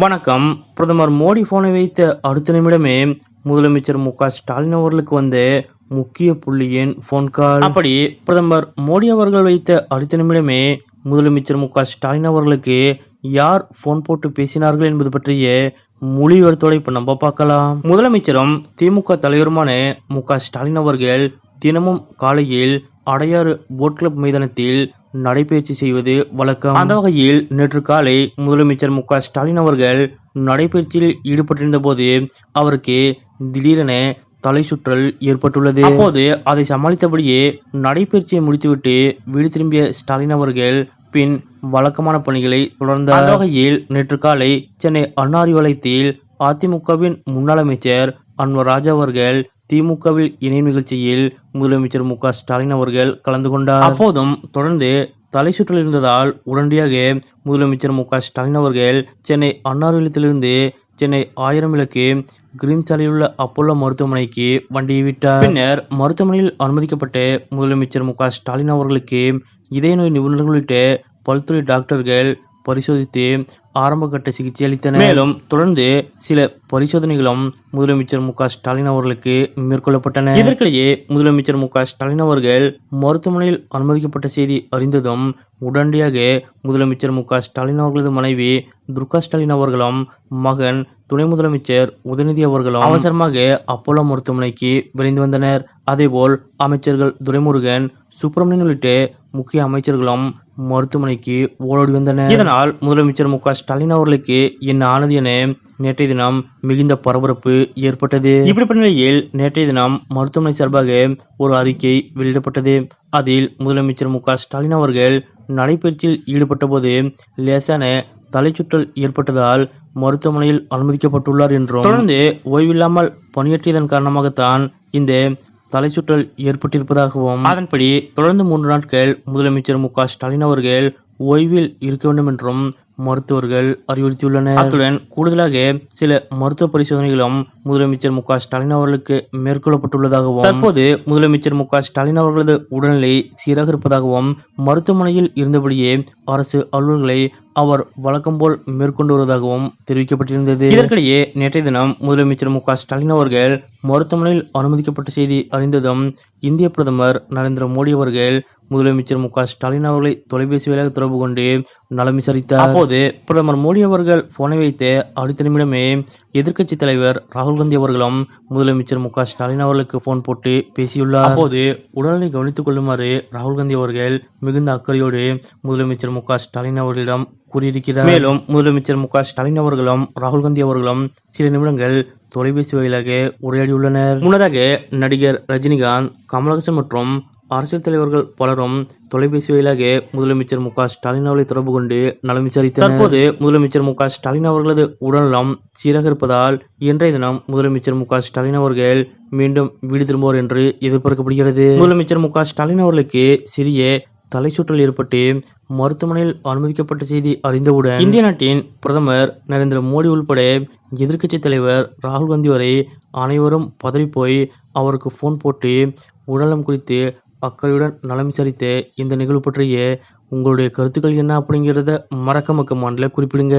வணக்கம். பிரதமர் மோடி போனை வைத்த அடுத்த நிமிடமே முதலமைச்சர் மு க ஸ்டாலின் அவர்களுக்கு வந்த முக்கிய புள்ளியின் போன் கால் அப்படி பிரதமர் மோடி அவர்கள் வைத்த அடுத்த நிமிடமே முதலமைச்சர் மு க ஸ்டாலின் அவர்களுக்கு யார் போன் போட்டு பேசினார்கள் என்பது பற்றிய முழு இப்ப நம்ம பார்க்கலாம். முதலமைச்சரும் திமுக தலைவருமான மு க ஸ்டாலின் அவர்கள் தினமும் காலையில் அடையாறு போட் கிளப் மைதானத்தில் நடைபயிற்சி செய்வது வழக்கம். அந்த வகையில் நேற்று காலை முதலமைச்சர் மு ஸ்டாலின் அவர்கள் நடைபயிற்சியில் ஈடுபட்டிருந்த போது அவருக்கு திடீரென தலை சுற்றல் ஏற்பட்டுள்ளது. அப்போது அதை சமாளித்தபடியே நடைபயிற்சியை முடித்துவிட்டு வீடு திரும்பிய ஸ்டாலின் அவர்கள் பின் வழக்கமான பணிகளை தொடர்ந்தார். அந்த வகையில் நேற்று காலை சென்னை அன்னாரி வளையத்தில் அதிமுகவின் முன்னாள் அமைச்சர் அன்வர் ராஜா அவர்கள் திமுகவில் இணை நிகழ்ச்சியில் முதலமைச்சர் மு ஸ்டாலின் அவர்கள் கலந்து கொண்டார். அப்போதும் தொடர்ந்து தலை சுற்றல் இருந்ததால் உடனடியாக முதலமைச்சர் மு ஸ்டாலின் அவர்கள் சென்னை அன்னாரிலத்திலிருந்து சென்னை ஆயிரம் விளக்கு கிரீன் சாலையில் உள்ள அப்போலோ மருத்துவமனைக்கு வண்டியை விட்டார். பின்னர் மருத்துவமனையில் அனுமதிக்கப்பட்ட முதலமைச்சர் மு ஸ்டாலின் அவர்களுக்கு இதய நோய் நிபுணர்கள் உள்ளிட்ட பல்துறை டாக்டர்கள் பரிசோதித்து ஆரம்ப கட்ட சிகிச்சை அளித்தனர் மேலும் தொடர்ந்து சில பரிசோதனைகளும் முதலமைச்சர் மு க ஸ்டாலின் அவர்களுக்கு மேற்கொள்ளப்பட்டன. இதற்கிடையே முதலமைச்சர் மு க ஸ்டாலின் அவர்கள் மருத்துவமனையில் அனுமதிக்கப்பட்ட செய்தி அறிந்ததும் உடனடியாக முதலமைச்சர் மு க ஸ்டாலின் அவர்களது மனைவி துர்கா ஸ்டாலின் அவர்களும் மகன் துணை முதலமைச்சர் உதயநிதி அவர்களும் அவசரமாக அப்போலோ மருத்துவமனைக்கு விரைந்து வந்தனர். அதேபோல் அமைச்சர்கள் துரைமுருகன் சுப்பிரமணியன் உள்ளிட்ட முக்கிய அமைச்சர்களும் மருத்துவமனைக்கு ஓடோடி வந்தனர். இதனால் முதலமைச்சர் மு க ஸ்டாலின் அவர்களுக்கு என்ன ஆனது என நேற்றைய தினம் மிகுந்த பரபரப்பு ஏற்பட்டது. இப்படிப்பட்ட நிலையில் நேற்றைய தினம் மருத்துவமனை சார்பாக ஒரு அறிக்கை வெளியிடப்பட்டது. அதில் முதலமைச்சர் மு ஸ்டாலின் அவர்கள் நடைபயிற்சியில் ஈடுபட்ட போது லேசான தலைச்சுற்றல் ஏற்பட்டதால் மருத்துவமனையில் அனுமதிக்கப்பட்டுள்ளார் என்றும் தொடர்ந்து ஓய்வில்லாமல் பணியாற்றியதன் காரணமாகத்தான் இந்த தலை சுற்றல் ஏற்பட்டிருப்பதாகவும் அதன்படி தொடர்ந்து மூன்று நாட்கள் முதலமைச்சர் மு ஸ்டாலின் அவர்கள் ஓய்வில் இருக்க வேண்டும் என்றும் மருத்துவர்கள் அறிவுறுத்தியுள்ளனர். அத்துடன் கூடுதலாக சில மருத்துவ பரிசோதனைகளும் முதலமைச்சர் மு ஸ்டாலின் அவர்களுக்கு மேற்கொள்ளப்பட்டுள்ளதாகவும் தற்போது முதலமைச்சர் மு ஸ்டாலின் அவர்களது உடல்நிலை சீராக இருப்பதாகவும் மருத்துவமனையில் இருந்தபடியே அரசு அலுவல்களை அவர் வழக்கம் போல் மேற்கொண்டு வருவதாகவும் தெரிவிக்கப்பட்டிருந்தது. இதற்கிடையே நேற்றைய தினம் முதலமைச்சர் மு ஸ்டாலின் அவர்கள் மருத்துவமனையில் அனுமதிக்கப்பட்ட செய்தி அறிந்ததும் இந்திய பிரதமர் நரேந்திர மோடி அவர்கள் முதலமைச்சர் மு க ஸ்டாலின் அவர்களை தொலைபேசி வழியாக தொடர்பு கொண்டு நலம் விசாரித்தார். அப்போது பிரதமர் மோடி அவர்கள் போனை வைத்த அடுத்த நிமிடமே எதிர்க்கட்சி தலைவர் ராகுல் காந்தி அவர்களும் முதலமைச்சர் மு க ஸ்டாலின் அவர்களுக்கு போன் போட்டு பேசியுள்ளார். அப்போது உடல்நிலை கவனித்துக் கொள்ளுமாறு ராகுல் காந்தி அவர்கள் மிகுந்த அக்கறையோடு முதலமைச்சர் மு க ஸ்டாலின் அவர்களிடம் கூறியிருக்கிறார். மேலும் முதலமைச்சர் மு க ஸ்டாலின் அவர்களும் ராகுல் காந்தி அவர்களும் சில நிமிடங்கள் தொலைபேசி வாயிலாக உரையாடியுள்ளனர். முன்னதாக நடிகர் ரஜினிகாந்த் கமலஹாசன் மற்றும் அரசியல் தலைவர்கள் பலரும் தொலைபேசி வாயிலாக முதலமைச்சர் மு க ஸ்டாலின் அவர்களை தொடர்பு கொண்டு நலம் விசாரித்தார் தற்போது முதலமைச்சர் மு க ஸ்டாலின் அவர்களது உடல்நலம் சீராக இருப்பதால் இன்றைய தினம் முதலமைச்சர் மு க ஸ்டாலின் அவர்கள் மீண்டும் வீடு திரும்புவார் என்று எதிர்பார்க்கப்படுகிறது. முதலமைச்சர் மு க ஸ்டாலின் அவர்களுக்கு சிறிய தலை சுற்றல் ஏற்பட்டு மருத்துவமனையில் அனுமதிக்கப்பட்ட செய்தி அறிந்தவுடன் இந்திய நாட்டின் பிரதமர் நரேந்திர மோடி உள்பட எதிர்க்கட்சி தலைவர் ராகுல் காந்தி வரை அனைவரும் பதறிப்போய் அவருக்கு போன் போட்டு உடலம் குறித்து அக்கறையுடன் நலம் விசாரித்த இந்த நிகழ்வு பற்றிய உங்களுடைய கருத்துக்கள் என்ன அப்படிங்கிறத மறக்க மக்க குறிப்பிடுங்க.